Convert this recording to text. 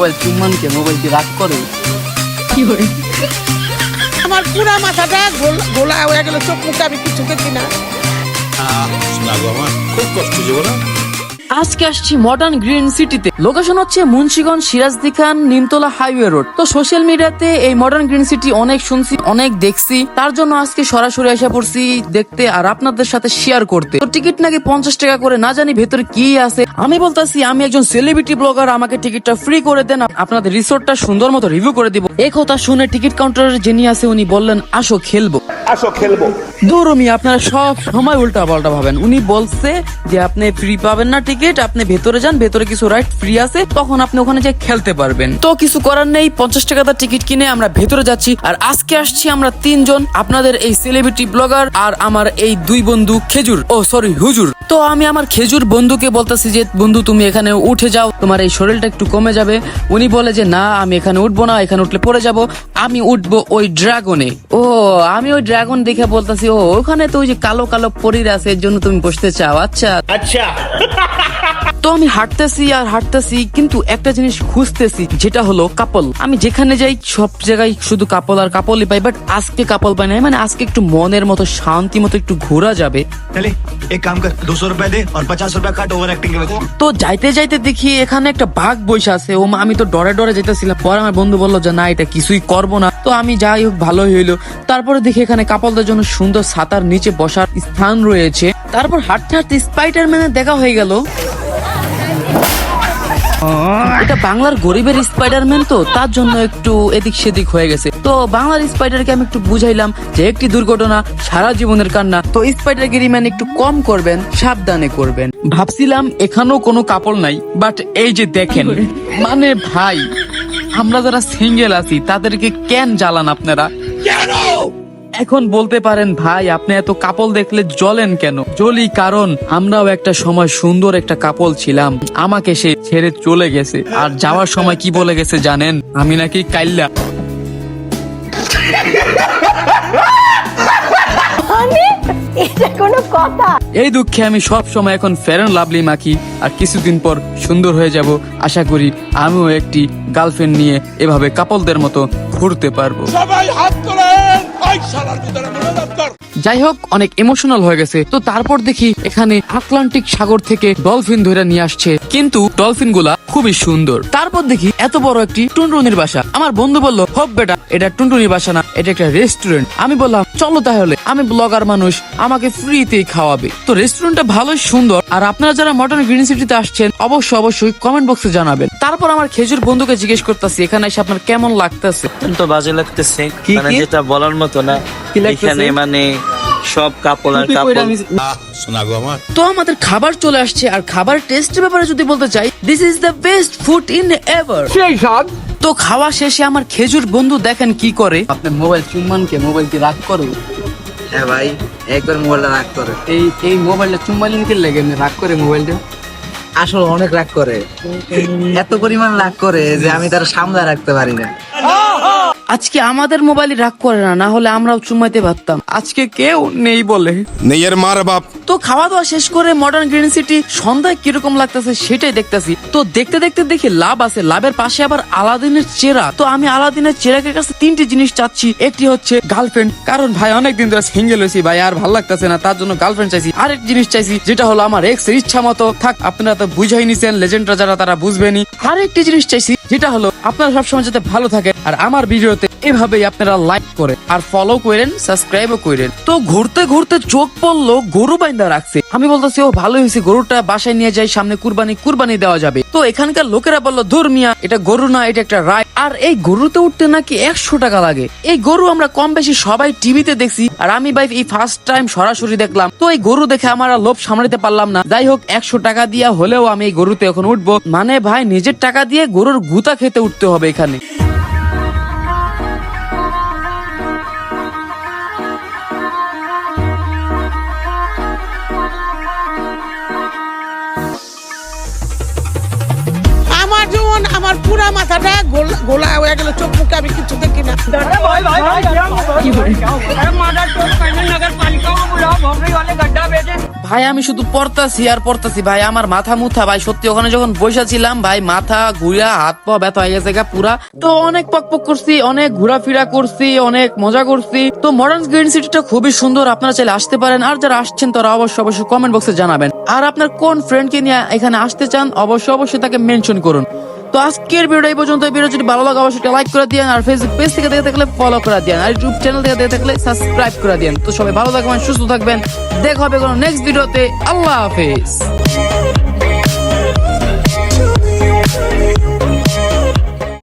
Mobile চুম্বনকে mobile কি রাগ করে? আমার পুরা মাথাটা গোল- হয়ে গেল চোখ মুখে আমি কিছু দেখি না। শোনা গো আমার খুব কষ্ট বলো। আজকে আসছি মডার্ন গ্রিন সিটিতে লোকেশন হচ্ছে Munshiganj Sirajdikhan Nimtala highway road তো সোশ্যাল মিডিয়াতে এই মডার্ন গ্রিন সিটি অনেক শুনছি অনেক দেখছি। তার জন্য আজকে সরাসরি এসে পড়ছি দেখতে আর আপনাদের সাথে শেয়ার করতে। তো টিকিট নাকি পঞ্চাশ টাকা করে না জানি ভেতরে কি আছে। আমি বলতাছি আমি একজন সেলিব্রিটি ব্লগার আমাকে টিকিটটা ফ্রি করে দেন। আপনাদের রিসোর্টটা সুন্দর মতো রিভিউ করে দিব। এই কথা শুনে টিকিট কাউন্টারের যিনি আছে উনি বললেন আসো খেলব। আসো খেলব। দূরমি আপনারা সব সময় উল্টা পাল্টা ভাবেন। উনি বলছে যে আপনি ফ্রি পাবেন না টিকিট আপনি ভেতরে যান, ভেতরে কিছু রাইড ফ্রি আছে, তখন আপনি ওখানে যে খেলতে পারবেন। তো কিছু করার নেই, পঞ্চাশ টাকা তার টিকিট কিনে আমরা ভেতরে যাচ্ছি, আর আজকে আসছি আমরা তিনজন, আপনাদের এই সেলিব্রিটি ব্লগার আর আমার এই দুই বন্ধু খেজুর। ও সরি হুজুর। তো আমি আমার খেজুর বন্ধুকে বলতেছি যে, বন্ধু, তুমি এখানে উঠে যাও, তোমার এই শরীরটা একটু কমে যাবে। উনি বলে যে, না, আমি এখানে উঠবো না, এখানে উঠলে পড়ে যাব। আমি উঠবো ওই ড্রাগনে। ও, আমি ওই ড্রাগন দেখে বলতেছি, ও, ওখানে তো ওই যে কালো কালো পরীর আছে, এর জন্য তুমি বসতে চাও। আচ্ছা। আচ্ছা। তো আমি হাঁটতেছি আর হাঁটতেছি কিন্তু একটা জিনিস খুঁজতেছি যেটা হলো কাপল। আমি যেখানে যাই সব জায়গায় শুধু কাপল আর কাপলই পাই বাট আজকে কাপল পাই না মানে আজকে একটু মনের মতো শান্তি মতো একটু ঘোরা যাবে। তো যাইতে যাইতে দেখি এখানে একটা বাঘ বইসা আছে ও আমি তো ডরে ডরে যেতেছিলাম পরে আমার বন্ধু বলল যে না এটা কিছুই করব না। তো আমি যাই হোক ভালোই হইল। তারপরে দেখি এখানে কাপলদের জন্য সুন্দর সাতার নিচে বসার স্থান রয়েছে। তারপর হাঁটতে হাঁটতে স্পাইডারম্যানের দেখা হয়ে গেল। এটা বাংলার গরিবের স্পাইডারম্যান তো তার জন্য একটু এদিক সেদিক হয়ে গেছে। তো বাংলার স্পাইডারকে আমি একটু বুঝাইলাম যে একটি দুর্ঘটনা সারা জীবনের কান্না। তো স্পাইডার গিরিম্যান একটু কম করবেন সাবধানে করবেন। ভাবছিলাম এখানেও কোনো কাপড় নাই বাট এই যে দেখেন মানে ভাই আমরা যারা সিঙ্গেল আছি তাদেরকে কেন জ্বালান আপনারা? এখন বলতে পারেন, ভাই, আপনি এত কাপল দেখলে জ্বলেন কেন? জ্বলি কারণ, আমরাও একটা সময় সুন্দর একটা কাপল ছিলাম। আমাকে সে ছেড়ে চলে গেছে। আর যাওয়ার সময় কি বলে গেছে জানেন? আমি নাকি কাইল্লা। এটা কোনো কথা। এই দুঃখে আমি সব সময় এখন ফেরেন লাভলি মাখি আর কিছুদিন পর সুন্দর হয়ে যাব। আশা করি আমিও একটি গার্লফ্রেন্ড নিয়ে এভাবে কাপলদের মতো ঘুরতে পারব। সবাই হাত তোলেন যাই হোক অনেক ইমোশনাল হয়ে গেছে। তো তারপর দেখি এখানে আটলান্টিক সাগর থেকে ডলফিন ধরে নিয়ে আসছে। কিন্তু ডলফিনগুলা খুবই সুন্দর। তারপর দেখি এত বড় একটি টুনটুনির বাসা। আমার বন্ধু বলল হোপ বেটা এটা টুনটুনির বাসা না এটা একটা রেস্টুরেন্ট আমি বললাম চলো তাহলে আমি ব্লগার মানুষ আমাকে ফ্রিতেই খাওয়াবে। তো রেস্টুরেন্টটা ভালোই সুন্দর আর আপনারা যারা মডার্ন গ্রিন সিটিতে আসছেন অবশ্যই অবশ্যই কমেন্ট বক্সে জানাবেন। তারপর আমার খেজুর বন্ধুকে জিজ্ঞেস করতেছি এখানে এসে আপনার কেমন লাগতেছে? তো বাজে লাগতেছে। মানে যেটা বলার মতো না। এখানে মানে সব কাপড় আর কাপড়। কইরা শোনা গো আমার। তো আমাদের খাবার চলে আসছে আর খাবার টেস্টের ব্যাপারে যদি বলতে চাই this is the best food in ever সেই সব তো খাওয়া শেষে আমার খেজুর বন্ধু দেখেন কি করে। আপনার মোবাইল চুম্বনকে মোবাইল কি রাগ করে? হ্যাঁ ভাই একবার মোবাইলটা রাগ করে। এই এই মোবাইলটা চুম্বাইলেন কি লেগে? রাগ করে মোবাইলটা আসলে অনেক রাগ করে। এত পরিমাণ রাগ করে যে আমি তার সামলা রাখতে পারি না। আজকে আমাদের মোবাইলে রাগ করে না না হলে আমরাও চুমাইতে পারতাম। আজকে কেউ নেই বলে। নেইয়ের মার বাপ। তো খাওয়া দাওয়া শেষ করে মডার্ন গ্রিন সিটি সন্ধ্যায় কীরকম লাগতেছে সেটাই দেখতেছি। তো দেখতে দেখতে দেখি লাভ আছে লাভের পাশে আবার আলাদিনের চেরা। তো আমি আলাদিনের চেরাকের কাছে তিনটি জিনিস চাচ্ছি একটি হচ্ছে গার্লফ্রেন্ড কারণ ভাই অনেকদিন ধরে সিঙ্গেল হয়েছি ভাই আর ভালো লাগতেছে না তার জন্য গার্লফ্রেন্ড চাইছি। আরেক জিনিস চাইছি যেটা হলো আমার এক্সের ইচ্ছা মতো। থাক আপনারা তো বুঝাই নিছেন লেজেন্ডরা যারা তারা বুঝবেনি আরেকটি জিনিস চাইছি যেটা হলো আপনারা সবসময় যাতে ভালো থাকে আর আমার ভিডিওতে এভাবেই আপনারা লাইক করে আর ফলো করেন সাবস্ক্রাইবও করেন। তো ঘুরতে ঘুরতে চোখ পড়ল, গরু বাইন্দা রাখছে। আমি বলতেছি, ও ভালো হয়েছে, গরুটা বাসায় নিয়ে যাই, সামনে কুরবানি কুরবানি দেওয়া যাবে। তো এখানকার লোকেরা বলল ধর্মিয়া এটা গরু না, এটা একটা রায়। আর এই গরুতে উঠতে নাকি একশো টাকা লাগে। এই গরু আমরা কম বেশি সবাই টিভিতে দেখছি, আর আমি ভাই এই ফার্স্ট টাইম সরাসরি দেখলাম। তো এই গরু দেখে আমার লোভ সামলাতে পারলাম না। যাই হোক, একশো টাকা দিয়া হলেও আমি এই গরুতে এখন উঠবো। মানে ভাই, নিজের টাকা দিয়ে গরুর গুতা খেতে উঠতে হবে এখানে। আমার পুরা মাথাটা গোলা হয়ে গেল চোখ মুখে আমি কিছু দেখি না। ভাই আমি শুধু পড়তাছি আর পড়তাছি ভাই আমার মাথা মুথা ভাই সত্যি ওখানে যখন বসে ছিলাম ভাই মাথা ঘুরা হাত পা ব্যথা হয়ে গেছে পুরা। তো অনেক পক পক করছি অনেক ঘোরাফেরা করছি অনেক মজা করছি। তো মডার্ন গ্রিন সিটিটা খুবই সুন্দর আপনারা চাইলে আসতে পারেন আর যারা আসছেন তারা অবশ্যই অবশ্যই কমেন্ট বক্সে জানাবেন। আর আপনার কোন ফ্রেন্ডকে নিয়ে এখানে আসতে চান অবশ্যই অবশ্যই তাকে মেনশন করুন। তো আজকের ভিডিও এই পর্যন্ত ভিডিও যদি ভালো লাগে, অবশ্যই লাইক করে দিন আর ফেসবুক পেজ থেকে দেখে থাকলে ফলো করে দিন আর ইউটিউব চ্যানেল থেকে দেখে থাকলে সাবস্ক্রাইব করে দিন তো সবাই ভালো থাকবেন, সুস্থ থাকবেন। দেখা হবে কোনো নেক্সট ভিডিওতে আল্লাহ হাফেজ।